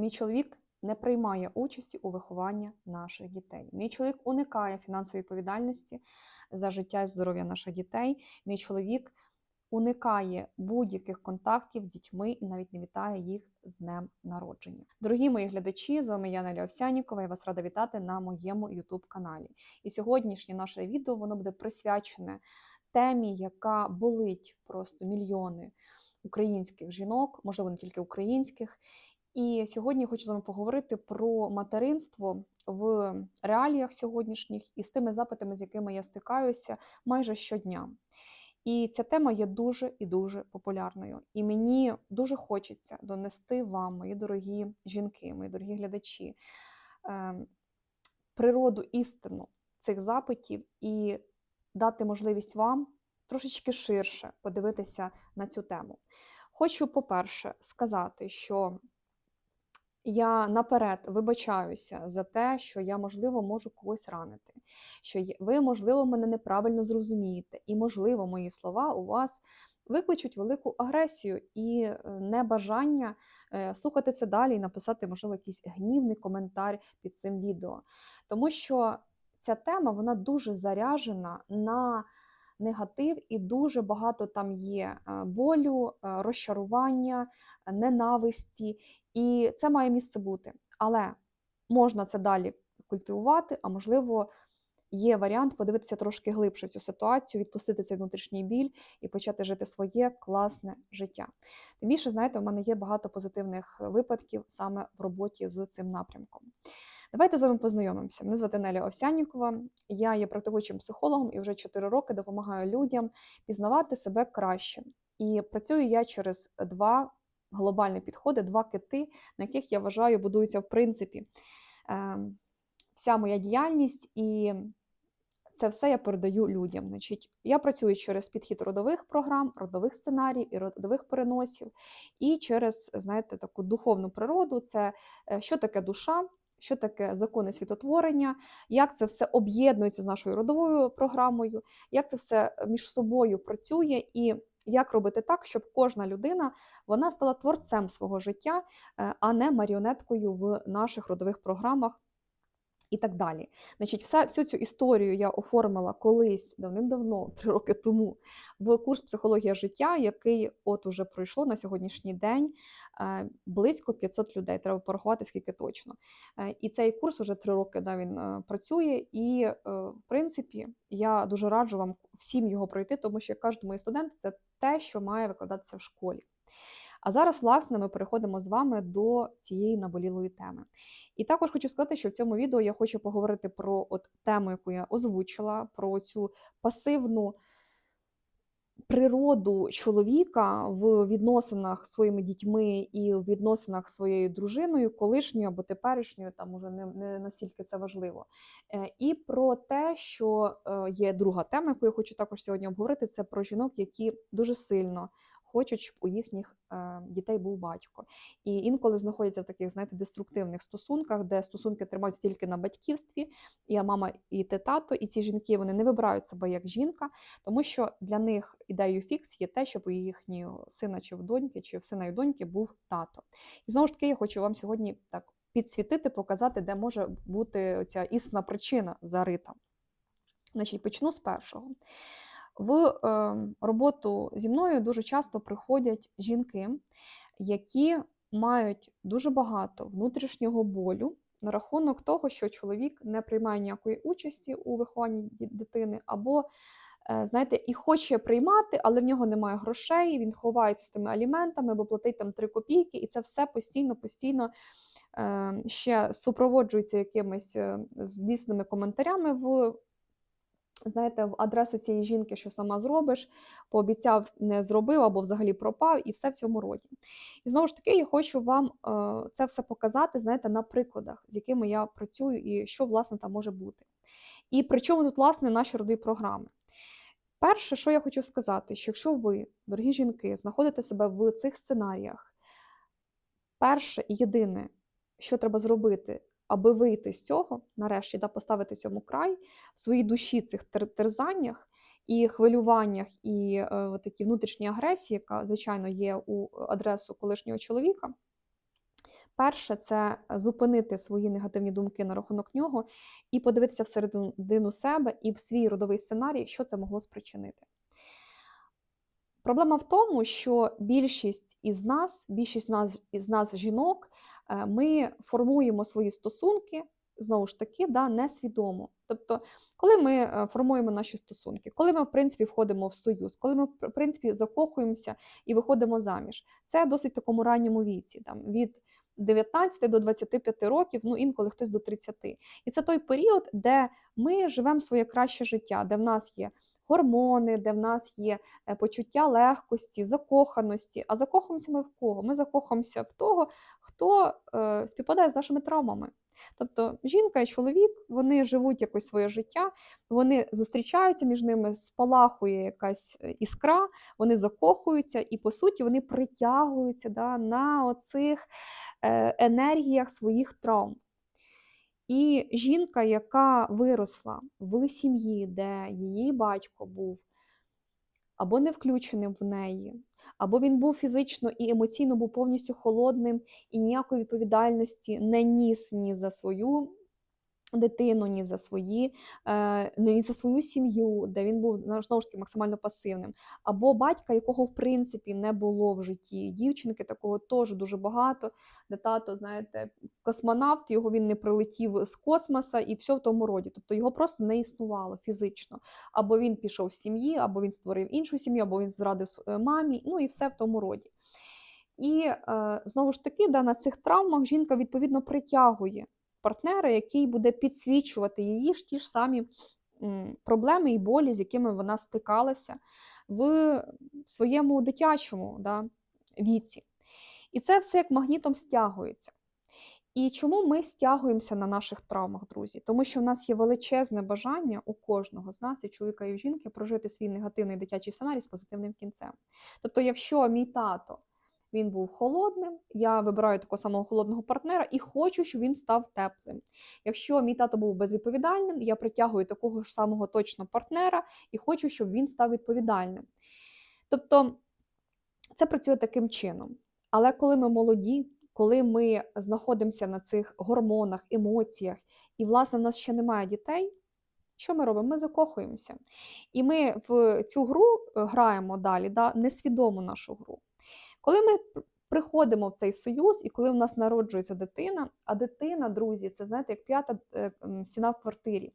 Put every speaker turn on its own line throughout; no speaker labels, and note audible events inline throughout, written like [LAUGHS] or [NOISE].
Мій чоловік не приймає участі у вихованні наших дітей. Мій чоловік уникає фінансової відповідальності за життя і здоров'я наших дітей. Мій чоловік уникає будь-яких контактів з дітьми і навіть не вітає їх з днем народження. Дорогі мої глядачі, з вами я Неля Овсянікова. Я вас рада вітати на моєму youtube каналі. І сьогоднішнє наше відео воно буде присвячене темі, яка болить просто мільйони українських жінок, можливо, не тільки українських. І сьогодні я хочу з вами поговорити про материнство в реаліях сьогоднішніх і з тими запитами, з якими я стикаюся майже щодня. І ця тема є дуже і дуже популярною. І мені дуже хочеться донести вам, мої дорогі жінки, мої дорогі глядачі, ем, природу істину цих запитів і дати можливість вам трошечки ширше подивитися на цю тему. Хочу, по-перше, сказати, що я наперед вибачаюся за те, що я, можливо, можу когось ранити, що ви, можливо, мене неправильно зрозумієте, і, можливо, мої слова у вас викличуть велику агресію і е, небажання е, слухати це далі і написати, можливо, якийсь гнівний коментар під цим відео. Тому що ця тема вона дуже заряжена на негатив, і дуже багато там є е, болю, е, розчарування, е, ненависті. І це має місце бути. Але можна це далі культивувати, а можливо, є варіант подивитися трошки глибше цю ситуацію, відпустити цей внутрішній біль і почати жити своє класне життя. Тим більше, знаєте, у мене є багато позитивних випадків саме в роботі з цим напрямком. Давайте з вами познайомимося. Мене звати Неля Овсянікова. Я є практикуючим психологом і вже 4 роки допомагаю людям пізнавати себе краще. І працюю я через два глобальні підходи, два кити, на яких я вважаю, будується в принципі е, вся моя діяльність, і це все я передаю людям. Значить, я працюю через підхід родових програм, родових сценаріїв і родових переносів, і через, знаєте, таку духовну природу, це е, що таке душа. Що таке закони світотворення, як це все об'єднується з нашою родовою програмою, як це все між собою працює, і як робити так, щоб кожна людина вона стала творцем свого життя, е, а не маріонеткою в наших родових програмах і так далі. Значить, вся, всю цю історію я оформила колись давним-давно, [LAUGHS] три роки тому, в курс психологія життя, який от уже пройшло на сьогоднішній день е, близько 500 людей. Треба порахувати, скільки точно. Е, І цей курс вже три роки да, він е, працює. І, в принципі, я дуже раджу вам всім його пройти, тому що як кажуть мої студенти, це те, що має викладатися в школі. А зараз, власне, ми переходимо з вами до цієї наболілої теми. І також хочу сказати, що в цьому відео я хочу поговорити про от тему, яку я озвучила, про цю пасивну природу чоловіка в відносинах з своїми дітьми і в відносинах з своєю дружиною, колишньою або теперішньою, там уже не, не настільки це важливо. Е, І про те, що е, є друга тема, яку я хочу також сьогодні обговорити, це про жінок, які дуже сильно хочуть, щоб у їхніх е, дітей був батько. І інколи знаходяться в таких, знаєте, деструктивних стосунках, де стосунки тримаються тільки на батьківстві, я мама, і ти тато, і ці жінки вони не вибирають себе як жінка, тому що для них ідеєю фікс є те, щоб у їхнього сина чи в доньки, чи в сина і доньки був тато. І знову ж таки, я хочу вам сьогодні так підсвітити, показати, де може бути ця існа причина зарита. Значить, почну з першого. В е, роботу зі мною дуже часто приходять жінки, які мають дуже багато внутрішнього болю на рахунок того, що чоловік не приймає ніякої участі у вихованні дитини, або, е, знаєте, і хоче приймати, але в нього немає грошей, він ховається з тими аліментами, бо платить там 3 копійки, і це все постійно, постійно е, ще супроводжується якимись е, злісними коментарями в знаєте, в адресу цієї жінки, що сама зробиш, пообіцяв, не зробив або взагалі пропав, і все в цьому роді. І знову ж таки, я хочу вам е, це все показати, знаєте, на прикладах, з якими я працюю, і що власне там може бути. І при чому тут, власне, наші родові програми. Перше, що я хочу сказати, що якщо ви, дорогі жінки, знаходите себе в цих сценаріях, перше і єдине, що треба зробити, аби вийти з цього, нарешті, да, поставити цьому край в своїй душі цих тер- терзаннях і хвилюваннях, і е, такій внутрішній агресії, яка, звичайно, є у адресу колишнього чоловіка. Перше, це зупинити свої негативні думки на рахунок нього і подивитися всередину себе і в свій родовий сценарій, що це могло спричинити. Проблема в тому, що більшість із нас, більшість з нас, із нас жінок, ми формуємо свої стосунки знову ж таки да, несвідомо. Тобто, коли ми е, формуємо наші стосунки, коли ми в принципі входимо в союз, коли ми в принципі закохуємося і виходимо заміж, це досить такому ранньому віці, там від 19 до 25 років, ну інколи хтось до 30. І це той період, де ми живемо своє краще життя, де в нас є гормони, де в нас є е, почуття легкості, закоханості. А закохуємося ми в кого? Ми закохуємося в того, хто е, співпадає з нашими травмами. Тобто жінка і чоловік вони живуть якось своє життя, вони зустрічаються між ними, спалахує якась е, іскра, вони закохуються і, по суті, вони притягуються да, на оцих е, енергіях своїх травм. І жінка, яка виросла в сім'ї, де її батько був або не включеним в неї, або він був фізично і емоційно був повністю холодним і ніякої відповідальності не ніс ні за свою дитину, ні за свої, е, ні за свою сім'ю, де він був знову ж таки максимально пасивним, або батька, якого в принципі не було в житті. Дівчинки такого теж дуже багато. Де тато, знаєте, космонавт, його він не прилетів з космоса і все в тому роді. Тобто його просто не існувало фізично. Або він пішов з сім'ї, або він створив іншу сім'ю, або він зрадив е, мамі, ну і все в тому роді. І е, знову ж таки, да, на цих травмах жінка відповідно притягує партнера, який буде підсвічувати її ж ті ж самі проблеми і болі, з якими вона стикалася в своєму дитячому да, віці. І це все як магнітом стягується. І чому ми стягуємося на наших травмах, друзі? Тому що в нас є величезне бажання у кожного з нас, і чоловіка і жінки, прожити свій негативний дитячий сценарій з позитивним кінцем. Тобто, якщо мій тато він був холодним. Я вибираю такого самого холодного партнера і хочу, щоб він став теплим. Якщо мій тато був безвідповідальним, я притягую такого ж самого точно партнера і хочу, щоб він став відповідальним. Тобто це працює таким чином. Але коли ми молоді, коли ми знаходимося на цих гормонах, емоціях, і, власне, в нас ще немає дітей, що ми робимо? Ми закохуємося. І ми в цю гру е, граємо далі, да, несвідому нашу гру. Коли ми приходимо в цей союз, і коли в нас народжується дитина, а дитина, друзі, це знаєте, як п'ята е, стіна в квартирі,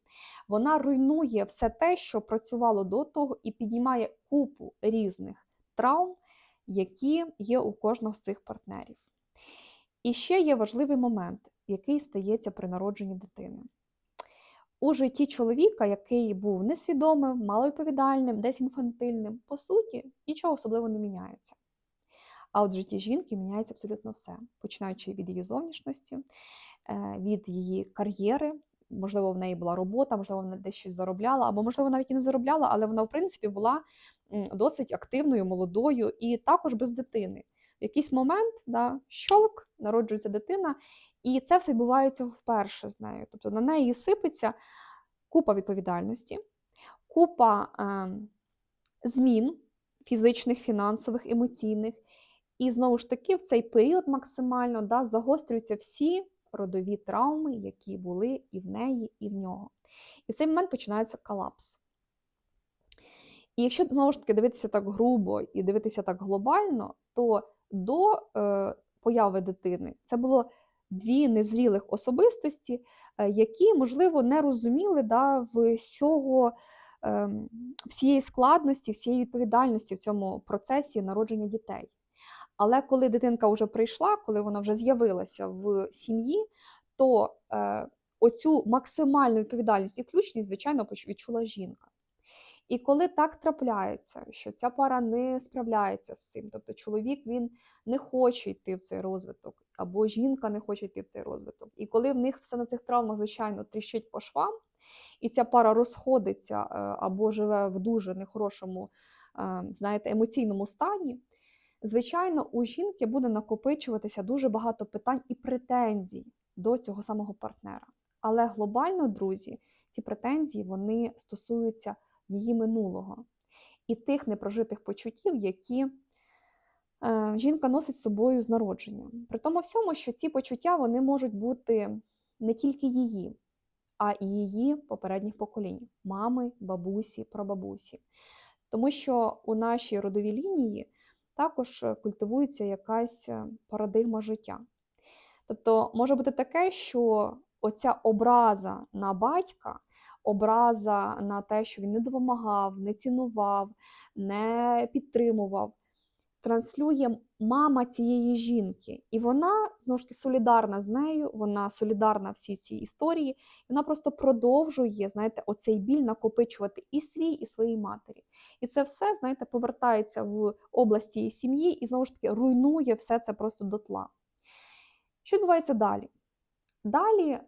вона руйнує все те, що працювало до того, і піднімає купу різних травм, які є у кожного з цих партнерів. І ще є важливий момент, який стається при народженні дитини. У житті чоловіка, який був несвідомим, маловідповідальним, десь інфантильним, по суті, нічого особливо не міняється. А от в житті жінки міняється абсолютно все, починаючи від її зовнішності, е, від її кар'єри. Можливо, в неї була робота, можливо, вона десь щось заробляла, або, можливо, навіть і не заробляла, але вона, в принципі, була досить активною, молодою і також без дитини. В якийсь момент да, щолк, народжується дитина, і це все відбувається вперше з нею. Тобто на неї сипеться купа відповідальності, купа е, змін фізичних, фінансових, емоційних. І знову ж таки, в цей період максимально да, загострюються всі родові травми, які були і в неї, і в нього. І в цей момент починається колапс. І якщо знову ж таки дивитися так грубо і дивитися так глобально, то до е, появи дитини це було дві незрілих особистості, е, які, можливо, не розуміли да, всього, е, всієї складності, всієї відповідальності в цьому процесі народження дітей. Але коли дитинка вже прийшла, коли вона вже з'явилася в сім'ї, то е, оцю максимальну відповідальність і включність, звичайно, відчула жінка. І коли так трапляється, що ця пара не справляється з цим, тобто чоловік він не хоче йти в цей розвиток, або жінка не хоче йти в цей розвиток. І коли в них все на цих травмах, звичайно, тріщить по швам, і ця пара розходиться е, або живе в дуже нехорошому, е, знаєте, емоційному стані, звичайно, у жінки буде накопичуватися дуже багато питань і претензій до цього самого партнера. Але глобально, друзі, ці претензії вони стосуються її минулого і тих непрожитих почуттів, які е, жінка носить з собою з народження. При тому всьому, що ці почуття вони можуть бути не тільки її, а і її попередніх поколінь мами, бабусі, прабабусі. Тому що у нашій родовій лінії також е, культивується якась е, парадигма життя. Тобто може бути таке, що оця образа на батька, образа на те, що він не допомагав, не цінував, не підтримував, транслює мама цієї жінки. І вона знову ж таки солідарна з нею, вона солідарна всій цій історії, і вона просто продовжує, знаєте, оцей біль накопичувати і свій, і своїй матері. І це все, знаєте, повертається в область її сім'ї і знову ж таки руйнує все це просто дотла. Що відбувається далі? Далі е,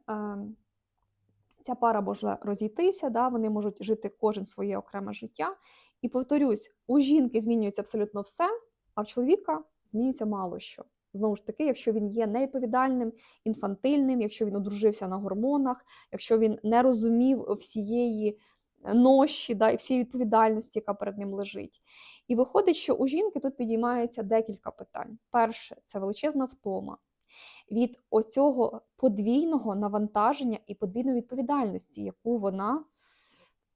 ця пара може розійтися, да, вони можуть жити кожен своє окреме життя. І повторюсь, у жінки змінюється абсолютно все, а в чоловіка змінюється мало що. Знову ж таки, якщо він є невідповідальним, інфантильним, якщо він одружився на гормонах, якщо він не розумів всієї ноші да, і всієї відповідальності, яка перед ним лежить. І виходить, що у жінки тут підіймається декілька питань. Перше, це величезна втома від оцього подвійного навантаження і подвійної відповідальності, яку вона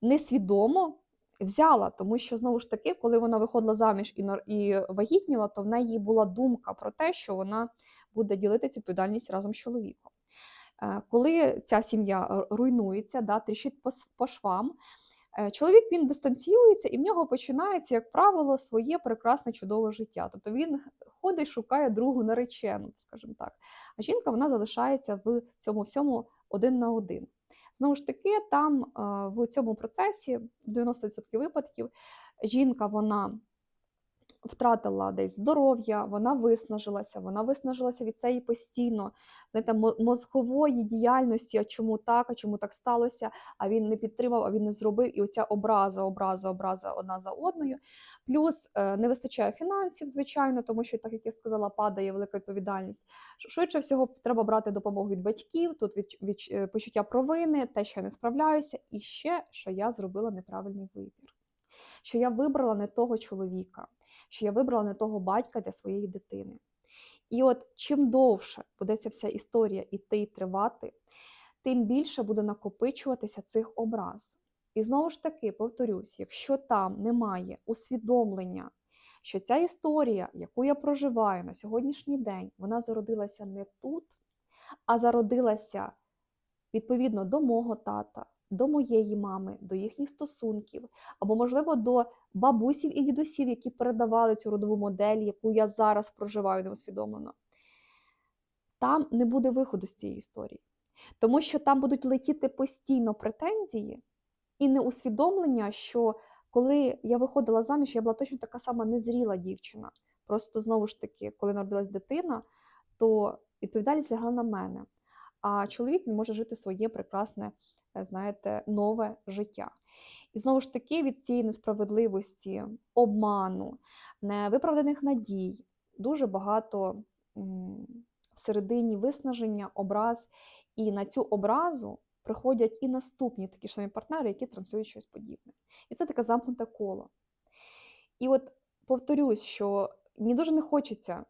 несвідомо взяла. Тому що, знову ж таки, коли вона виходила заміж і і вагітніла, то в неї була думка про те, що вона буде ділити цю відповідальність разом з чоловіком. Е, коли ця сім'я руйнується, да, тріщить по, по швам, Е, чоловік він дистанціюється, і в нього починається, як правило, своє прекрасне чудове життя. Тобто він ходить, шукає другу наречену, скажімо так. А жінка вона залишається в цьому всьому один на один. Знову ж таки, там е, в цьому процесі, в 90% випадків, жінка вона втратила десь здоров'я, вона виснажилася, вона виснажилася від цієї постійно, знаєте, мозкової діяльності, а чому так, а чому так сталося, а він не підтримав, а він не зробив. І оця образа, образа, образа одна за одною. Плюс е, не вистачає фінансів, звичайно, тому що, так як я сказала, падає велика відповідальність. Швидше всього, треба брати допомогу від батьків, тут від, від е, почуття провини, те, що я не справляюся, і ще, що я зробила неправильний вибір. Що я вибрала не того чоловіка, що я вибрала не того батька для своєї дитини. І от чим довше буде ця вся історія іти і тривати, тим більше буде накопичуватися цих образ. І знову ж таки, повторюсь, якщо там немає усвідомлення, що ця історія, яку я проживаю на сьогоднішній день, вона зародилася не тут, а зародилася відповідно до мого тата, до моєї мами, до їхніх стосунків, або, можливо, до бабусів і дідусів, які передавали цю родову модель, яку я зараз проживаю неусвідомлено. Там не буде виходу з цієї історії. Тому що там будуть летіти постійно претензії і неусвідомлення, що коли я виходила заміж, я була точно така сама незріла дівчина. Просто знову ж таки, коли народилась дитина, то відповідальність лягла на мене. А чоловік він може жити своє прекрасне знаєте, нове життя. І знову ж таки, від цієї несправедливості, обману, невиправданих надій, дуже багато всередині виснаження, образ. І на цю образу приходять і наступні такі ж самі партнери, які транслюють щось подібне. І це таке замкнуте коло. І от повторюсь, що мені дуже не хочеться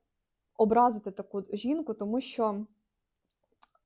образити таку жінку, тому що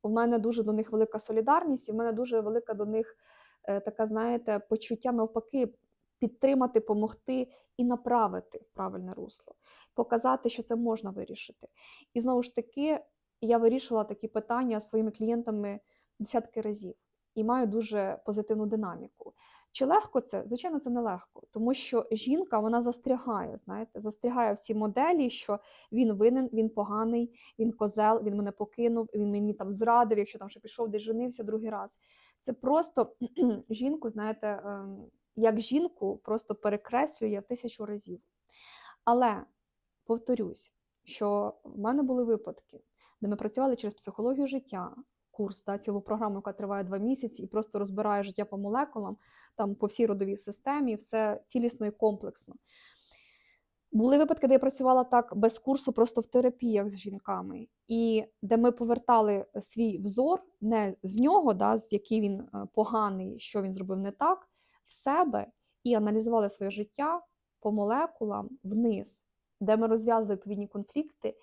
у мене дуже до них велика солідарність, і в мене дуже велика до них е, така, знаєте, почуття навпаки. Підтримати, допомогти і направити в правильне русло, показати, що це можна вирішити. І знову ж таки, я вирішувала такі питання своїми клієнтами десятки разів і маю дуже позитивну динаміку. Чи легко це? Звичайно, це не легко, тому що жінка вона застрягає, знаєте, застрягає в цій моделі, що він винен, він поганий, він козел, він мене покинув, він мені там зрадив, якщо там ще пішов, десь женився другий раз. Це просто [CLEARS THROAT] жінку, знаєте, ем, як жінку просто перекреслює в тисячу разів. Але повторюсь, що в мене були випадки, де ми працювали через психологію життя курс, да, цілу програму, яка триває два місяці, і просто розбирає життя по молекулам, там по всій родовій системі, все цілісно і комплексно. Були випадки, де я працювала так без курсу, просто в терапіях з жінками, і де ми повертали свій взор не з нього, да, з який він е, поганий, що він зробив не так, в себе і аналізували своє життя по молекулам вниз де ми розв'язували відповідні конфлікти,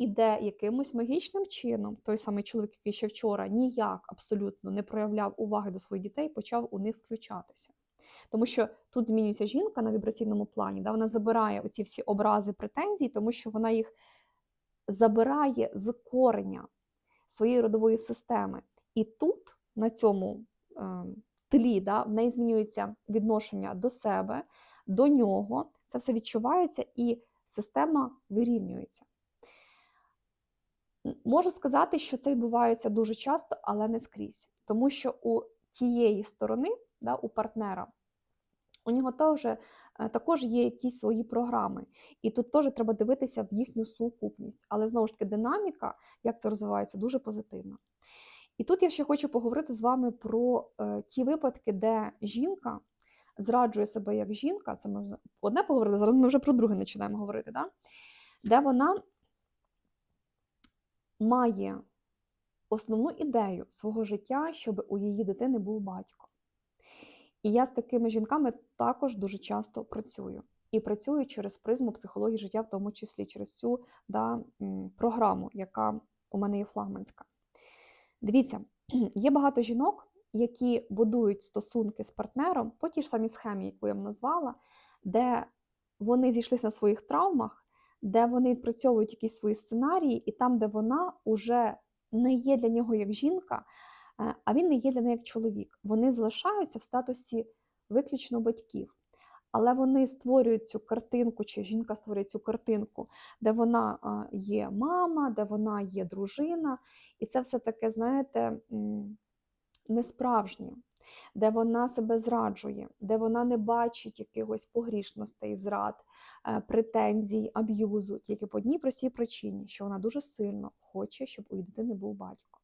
і де якимось магічним чином той самий чоловік, який ще вчора ніяк абсолютно не проявляв уваги до своїх дітей, почав у них включатися. Тому що тут змінюється жінка на вібраційному плані, да, вона забирає оці всі образи претензій, тому що вона їх забирає з кореня своєї родової системи. І тут, на цьому е, тлі, да, в неї змінюється відношення до себе, до нього, це все відчувається, і система вирівнюється. Можу сказати, що це відбувається дуже часто, але не скрізь. Тому що у тієї сторони, да, у партнера, у нього теж, е, також є якісь свої програми. І тут теж треба дивитися в їхню сукупність. Але знову ж таки, динаміка, як це розвивається, дуже позитивна. І тут я ще хочу поговорити з вами про е, ті випадки, де жінка зраджує себе як жінка. Це ми вже одне поговорили, зараз ми вже про друге починаємо говорити, да? де вона має основну ідею свого життя, щоб у її дитини був батько. І я з такими жінками також дуже часто працюю. І працюю через призму психології життя, в тому числі через цю да, програму, яка у мене є флагманська. Дивіться, [CLEARS THROAT] є багато жінок, які будують стосунки з партнером по тій ж самій схемі, яку я вам назвала, де вони зійшлися на своїх травмах, де вони відпрацьовують якісь свої сценарії, і там, де вона вже не є для нього як жінка, е, а він не є для неї як чоловік. Вони залишаються в статусі виключно батьків. Але вони створюють цю картинку, чи жінка створює цю картинку, де вона є мама, де вона є дружина. І це все таке, знаєте, несправжнє, де вона себе зраджує, де вона не бачить якихось погрішностей, зрад, е, претензій, аб'юзу, тільки по одній простій причині, що вона дуже сильно хоче, щоб у її дитини був батько.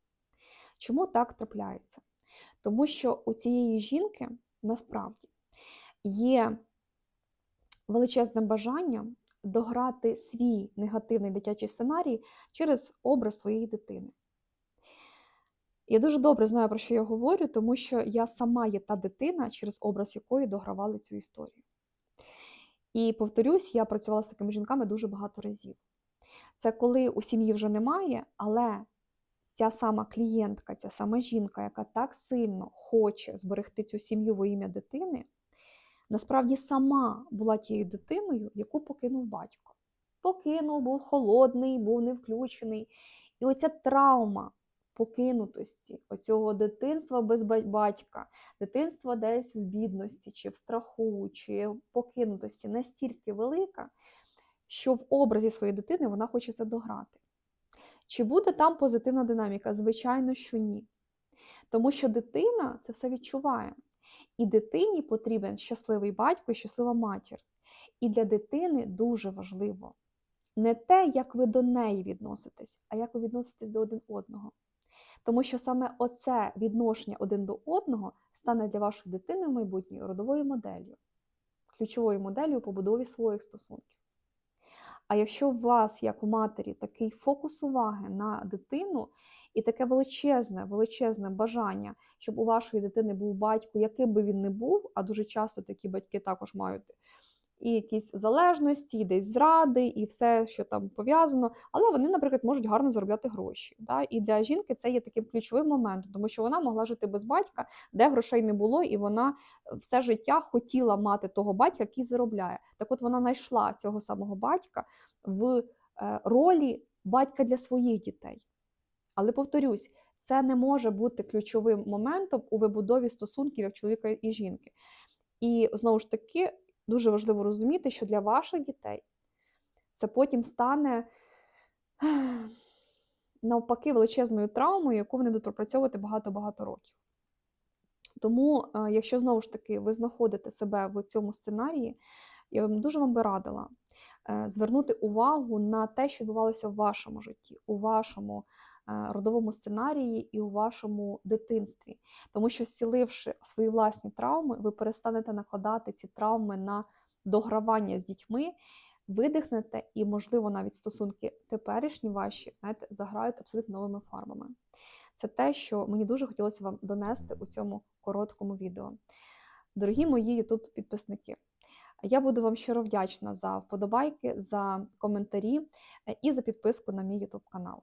Чому так трапляється? Тому що у цієї жінки насправді є величезне бажання дограти свій негативний дитячий сценарій через образ своєї дитини. Я дуже добре знаю, про що я говорю, тому що я сама є та дитина, через образ якої догравали цю історію. І повторюсь, я працювала з такими жінками дуже багато разів. Це коли у сім'ї вже немає, але ця сама клієнтка, ця сама жінка, яка так сильно хоче зберегти цю сім'ю во ім'я дитини, насправді сама була тією дитиною, яку покинув батько. Покинув, був холодний, був не включений. І оця травма покинутості, оцього дитинства без батька, дитинства десь в бідності, чи в страху, чи в покинутості настільки велика, що в образі своєї дитини вона хоче це дограти. Чи буде там позитивна динаміка? Звичайно, що ні. Тому що дитина це все відчуває. І дитині потрібен щасливий батько і щаслива матір. І для дитини дуже важливо не те, як ви до неї відноситесь, а як ви відноситесь до один одного. Тому що саме оце відношення один до одного стане для вашої дитини в майбутньої родовою моделлю, ключовою моделлю у побудові своїх стосунків. А якщо у вас, як у матері, такий фокус уваги на дитину і таке величезне, величезне бажання, щоб у вашої дитини був батько, яким би він не був, а дуже часто такі батьки також мають і якісь залежності, і десь зради, і все, що там пов'язано. Але вони, наприклад, можуть гарно заробляти гроші. Да? І для жінки це є таким ключовим моментом, тому що вона могла жити без батька, де грошей не було, і вона е, все життя хотіла мати того батька, який заробляє. Так от вона знайшла цього самого батька в е, ролі батька для своїх дітей. Але повторюсь, це не може бути ключовим моментом у вибудові стосунків як чоловіка і жінки. І знову ж таки, дуже важливо розуміти, що для ваших дітей це потім стане [SIGHS] навпаки величезною травмою, яку вони будуть пропрацьовувати багато-багато років. Тому, е, якщо знову ж таки ви знаходите себе в цьому сценарії, я дуже вам би радила е, звернути увагу на те, що відбувалося в вашому житті, у вашому родовому сценарії і у вашому дитинстві. Тому що, зціливши свої власні травми, ви перестанете накладати ці травми на догравання з дітьми, видихнете, і, можливо, навіть стосунки теперішні ваші, знаєте, заграють абсолютно новими фарбами. Це те, що мені дуже хотілося вам донести у цьому короткому відео. Дорогі мої youtube підписники Я буду вам щиро вдячна за вподобайки, за коментарі е, і за підписку на мій YouTube канал.